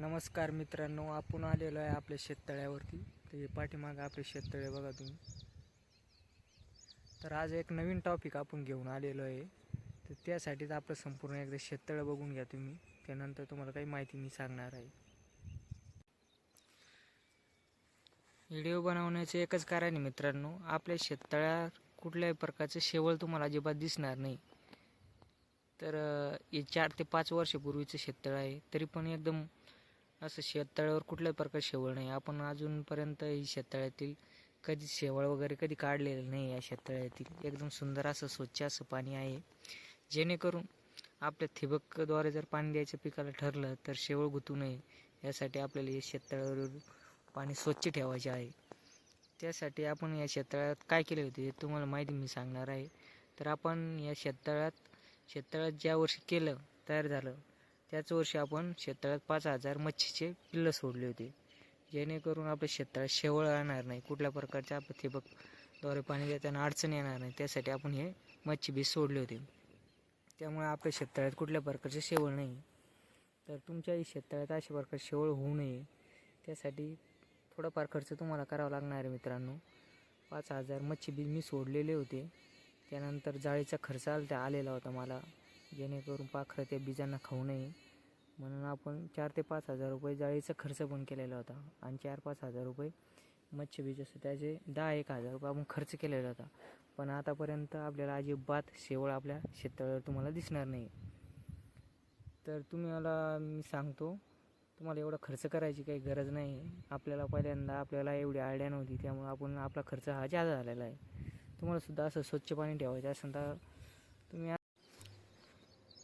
नमस्कार मित्रांनो आपण आलेलो आहे आपल्या शेततळ्यावरती. ते पाठीमागं आपले शेततळे बघा तुम्ही. तर आज एक नवीन टॉपिक आपण घेऊन आलेलो आहे. तर त्यासाठीच आपलं संपूर्ण एकदा शेततळं बघून घ्या तुम्ही. त्यानंतर तुम्हाला काही माहिती मी सांगणार आहे. व्हिडिओ बनवण्याचे एकच कारण आहे मित्रांनो आपल्या शेततळ्यात कुठल्याही प्रकारचं शेवळ तुम्हाला अजिबात दिसणार नाही. तर हे चार ते पाच वर्षापूर्वीचं शेततळं आहे. तरी पण एकदम असं शेततळ्यावर कुठल्याही प्रकार शेवळ नाही. आपण अजूनपर्यंत ही शेततळ्यातील कधी शेवळ वगैरे कधी काढलेलं नाही या शेततळ्यातील. एकदम सुंदर असं स्वच्छ असं पाणी आहे. जेणेकरून आपल्या ठिबकद्वारे जर पाणी द्यायचं पिकाला ठरलं तर शेवळ गुतू नये. यासाठी आपल्याला या शेततळ्यावर पाणी स्वच्छ ठेवायचे आहे. त्यासाठी आपण या शेततळ्यात काय केले होते हे तुम्हाला माहिती मी सांगणार आहे. तर आपण या शेततळ्यात शेततळ्यात ज्या वर्षी केलं तयार झालं त्याच वर्षी आपण शेततळ्यात पाच हजार मच्छीचे पिल्लं सोडले होते. जेणेकरून आपल्या शेततळ्यात शेवळ राहणार नाही. कुठल्या प्रकारच्या आपण ठिबकद्वारे पाणी देताना अडचण येणार नाही. त्यासाठी आपण हे मच्छीबीज सोडले होते. त्यामुळे आपल्या शेततळ्यात कुठल्या प्रकारचे शेवळ नाही. तर तुमच्याही शेततळ्यात अशा प्रकारचे शेवळ होऊ नये. त्यासाठी थोडाफार खर्च तुम्हाला करावा लागणार आहे मित्रांनो. पाच हजार मच्छीबीज मी सोडलेले होते. त्यानंतर जाळीचा खर्च आला त्या आलेला होता मला. जेणेकरून पाखरं त्या बीजांना खाऊ नये. म्हणून आपण चार ते पाच हजार रुपये जाळीचा खर्च पण केलेला होता. आणि चार पाच हजार रुपये मच्छबीज असं त्याचे दहा एक हजार रुपये आपण खर्च केलेला होता. पण आतापर्यंत आपल्याला अजिबात शेवळ आपल्या शेततळ्यावर तुम्हाला दिसणार नाही. तर तुम्ही मला मी सांगतो तुम्हाला एवढा खर्च करायची काही गरज नाही. आपल्याला पहिल्यांदा आपल्याला एवढी आयडिया नव्हती त्यामुळे आपण आपला खर्च हा जादा झालेला आहे. तुम्हाला सुद्धा असं स्वच्छ पाणी ठेवायचं असेल तर तुम्ही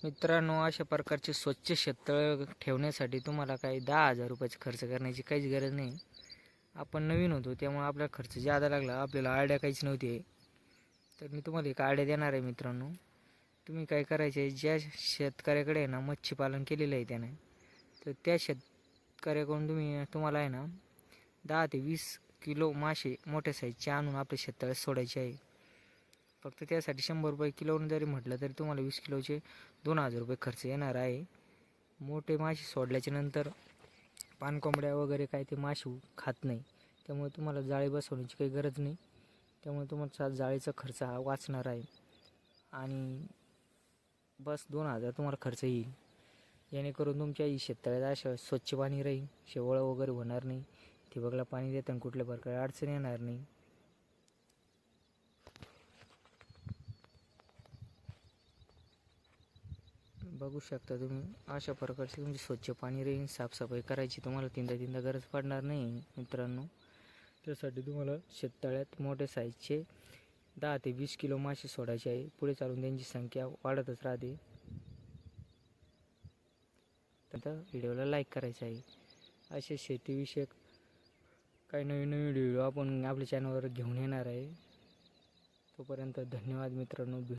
मित्रांनो अशा प्रकारचे स्वच्छ शेततळ ठेवण्यासाठी तुम्हाला काही दहा हजार रुपयाचा खर्च करण्याची काहीच गरज नाही. आपण नवीन होतो त्यामुळे आपला खर्च जादा लागला आपल्याला आयडिया काहीच नव्हती. तर मी तुम्हाला एक आयडिया देणार आहे मित्रांनो. तुम्ही काय करायचे ज्या शेतकऱ्याकडे आहे ना मच्छीपालन केलेलं आहे त्याने तर त्या शेतकऱ्याकडून तुम्ही तुम्हाला आहे ना दहा ते वीस किलो मासे मोठ्या साईजचे आणून आपल्या शेततळ्यात सोडायचे आहे. फक्त त्यासाठी शंभर रुपये किलोवरून जरी म्हटलं तरी तुम्हाला वीस किलोचे दोन हजार रुपये खर्च येणार आहे. मोठे मासे सोडल्याच्या नंतर पानकोंबड्या वगैरे काय ते मासे खात नाही. त्यामुळे तुम्हाला जाळी बसवण्याची काही गरज नाही. त्यामुळे तुमचा जाळीचा खर्च हा वाचणार आहे. आणि बस दोन हजार तुम्हाला खर्च येईल. जेणेकरून तुमच्या शेततळ्यात अशा स्वच्छ पाणी राहील. शेवळं वगैरे होणार नाही. ठिबकला पाणी देताना कुठल्या प्रकारे अडचण येणार नाही. बघू शकता तुम्ही. अशा प्रकारचे तुमची स्वच्छ पाणी राहील साफसफाई करायची तुम्हाला तीनदा तीनदा गरज पडणार नाही मित्रांनो. त्यासाठी तुम्हाला शेततळ्यात मोठ्या साईजचे दहा ते वीस किलो मासे सोडायचे आहे. पुढे चालून त्यांची संख्या वाढतच राहते. तर व्हिडिओला लाईक करायचं आहे. असे शेतीविषयक काही नवीन नवीन व्हिडिओ आपण आपल्या चॅनलवर घेऊन येणार आहे. तोपर्यंत धन्यवाद मित्रांनो.